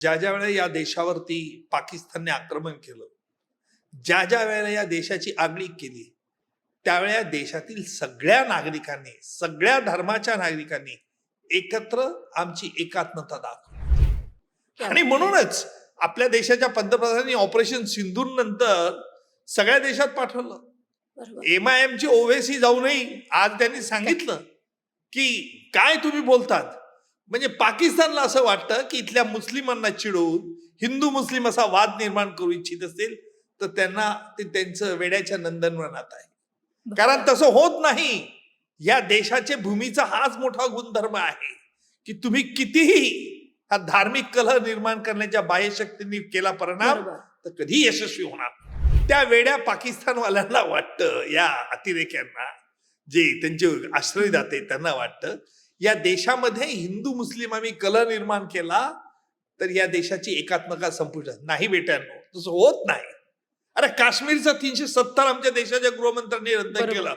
ज्या ज्या वेळेला या देशावरती पाकिस्तानने आक्रमण केलं ज्या ज्या वेळेला या देशाची आगळीक केली त्यावेळेला देशातील सगळ्या नागरिकांनी सगळ्या धर्माच्या नागरिकांनी एकत्र आमची एकात्मता दाखवली. आणि म्हणूनच आपल्या देशाच्या पंतप्रधानांनी ऑपरेशन सिंधूर नंतर सगळ्या देशात पाठवलं. एम आय एमची ओवेसी जाऊनही आज त्यांनी सांगितलं की काय तुम्ही बोलतात? म्हणजे पाकिस्तानला असं वाटतं की इथल्या मुस्लिमांना चिडवून हिंदू मुस्लिम असा वाद निर्माण करू इच्छित असेल तर त्यांना ते त्यांचं वेड्याच्या नंदनवनात आहे. कारण तसं होत नाही. या देशाच्या भूमीचा हाच मोठा गुणधर्म आहे की तुम्ही कितीही हा धार्मिक कलह निर्माण करण्याच्या बाह्यशक्तींनी केला परिणाम तर कधी यशस्वी होणार त्या वेड्या पाकिस्तानवाल्यांना वाटतं या अतिरेक्यांना जे त्यांचे आश्रयदाते त्यांना वाटतं या देशामध्ये हिंदू मुस्लिम आम्ही कलह निर्माण केला तर या देशाची एकात्मता संपुष्टात नाही बेट्यांनो तसं होत नाही. अरे काश्मीरचा तीनशे सत्तर आमच्या देशाच्या गृहमंत्र्यांनी रद्द. केलं.